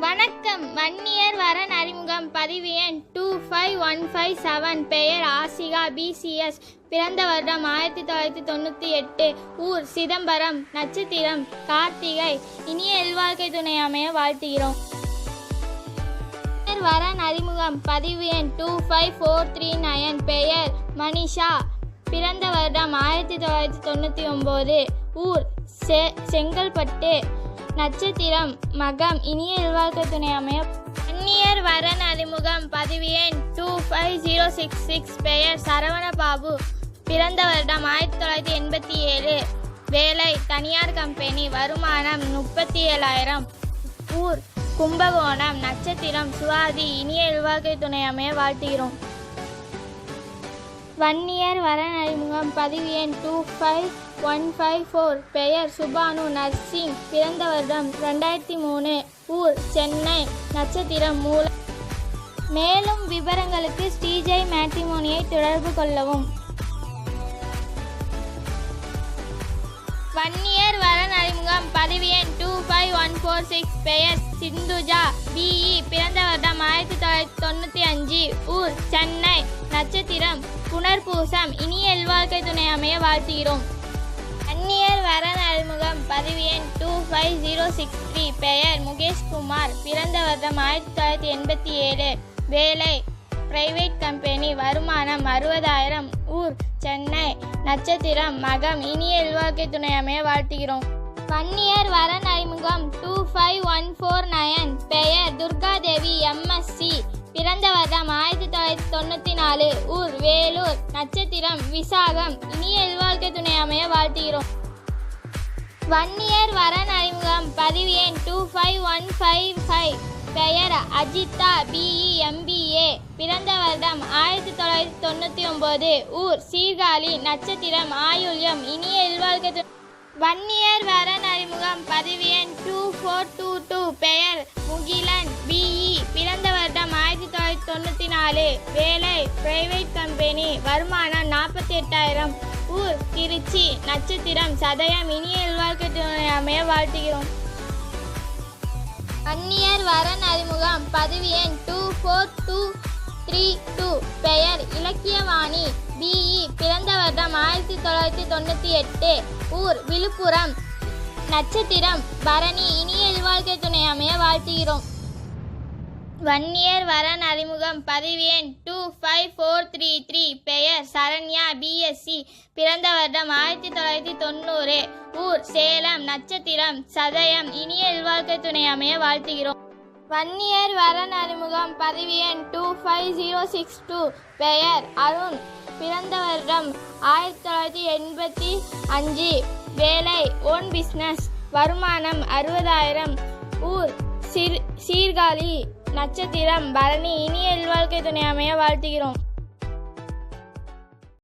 வணக்கம். வன்னியர் வரன் அறிமுகம். பதிவு எண் two five one five seven பெயர் ஆசிகா பிசிஎஸ் பிறந்த வருடம் ஆயிரத்தி தொள்ளாயிரத்தி தொண்ணூற்றி எட்டு. ஊர் சிதம்பரம் நட்சத்திரம் கார்த்திகை. இனிய எல்வாழ்க்கை துணை அமைய வாழ்த்துகிறோம். வன்னியர் வரன் அறிமுகம். பதிவு எண் two five four three nine பெயர் மனிஷா. பிறந்த வருடம் ஆயிரத்தி தொள்ளாயிரத்தி தொண்ணூற்றி ஒம்பது. ஊர் செ செங்கல்பட்டு. நட்சத்திரம் மகம் இனிய இல்வாழ்க்கை துணை அமைய அந்நியர் வரன் அறிமுகம் பதிவு எண் two five zero six six பெயர் சரவண பாபு பிறந்த வருடம் ஆயிரத்தி தொள்ளாயிரத்தி எண்பத்தி ஏழு. வேலை தனியார் கம்பெனி வருமானம் முப்பத்தி ஏழாயிரம். ஊர் கும்பகோணம் நட்சத்திரம் சுவாதி இனிய இல்வாழ்க்கை துணை அமைய வாழ்த்துகிறோம். வன்னியர் வரன் அறிமுகம் பதிவு எண் two five one five four பெயர் சுபானு நர்சிங் பிறந்த வருடம் ரெண்டாயிரத்தி மூணு ஊர் சென்னை நட்சத்திரம் மூல மேலும் விவரங்களுக்கு ஸ்ரீஜெய் மேட்ரிமோனியை தொடர்பு கொள்ளவும். வன்னியர் வரன் அறிமுகம் பதிவு எண் two five one four six பெயர் சிந்துஜா பிஇ பிறந்த வருடம் ஆயிரத்தி தொள்ளாயிரத்தி தொண்ணூற்றி அஞ்சு ஊர் சென்னை நட்சத்திரம் புனர்பூசம் இனிய எல்வாழ்க்கை துணை அமைய வாழ்த்துகிறோம். அந்நியர் வரன் அறிமுகம் பதிவு எண் two five zero six three பெயர் முகேஷ்குமார் பிறந்த வருடம் ஆயிரத்தி தொள்ளாயிரத்தி எண்பத்தி ஏழு வேலை பிரைவேட் கம்பெனி வருமானம் அறுபதாயிரம் ஊர் சென்னை நட்சத்திரம் மகம் இனிய எல்வாழ்க்கை துணை அமைய வாழ்த்துகிறோம். வன்னியர் வரன் அறிமுகம் two five one four nine பெயர் துர்காதேவி எம்எஸ்சி பிறந்த வருடம் ஆயிரத்தி தொள்ளாயிரத்தி தொண்ணூற்றி நாலு ஊர் வேலூர் நட்சத்திரம் விசாகம் இனிய இல்வாழ்க்கை துணை அமைய வாழ்த்துகிறோம். வன்னியர் வரன் அறிமுகம் பதிவு எண் two five one five five பெயர் அஜிதா பிஇ எம்பிஏ பிறந்த வருடம் ஆயிரத்தி தொள்ளாயிரத்தி தொண்ணூற்றி ஒம்பது ஊர் சீர்காழி நட்சத்திரம் ஆயுள்யம் இனிய இல்வாழ்க்கை வன்னியர் வரன் அறிமுகம் பதிவு எண் டூ ஃபோர் டூ டூ பெயர் முகிலன் பிஇ நாலு வேலை பிரைவேட் கம்பெனி வருமானம் நாற்பத்தி எட்டாயிரம் ஊர் திருச்சி நட்சத்திரம் சதயம் இனிய எல்வாழ்க்கை துணை வாழ்த்துகிறோம். அந்நியர் வரன் அறிமுகம் பதவி எண் two four two three two பெயர் இலக்கியவாணி பிஇ பிறந்த வருடம் ஆயிரத்தி தொள்ளாயிரத்தி தொண்ணூற்றி எட்டு. ஊர் விழுப்புரம். நட்சத்திரம் பரணி இனிய இல்வாழ்க்கை துணை அமைய வாழ்த்துகிறோம். வன்னியர் வரன் அறிமுகம் பதிவு எண் two five four three three பெயர் சரண்யா பிஎஸ்சி பிறந்த வருடம் ஆயிரத்தி தொள்ளாயிரத்தி தொண்ணூறு ஊர் சேலம் நட்சத்திரம் சதயம் இனிய இல்வாழ்க்கை துணை அமைய வாழ்த்துகிறோம் வன்னியர் வரன் அறிமுகம் பதிவு எண் two five zero six two பெயர் அருண் பிறந்த வருடம் ஆயிரத்தி தொள்ளாயிரத்தி எண்பத்தி அஞ்சு வேலை ஓன் பிஸ்னஸ் வருமானம் அறுபதாயிரம் ஊர் சீர் சீர்காழி நட்சத்திரம் பரணி இனிய எல்வாழ்க்கை துணை அமைய வாழ்த்துகிறோம்.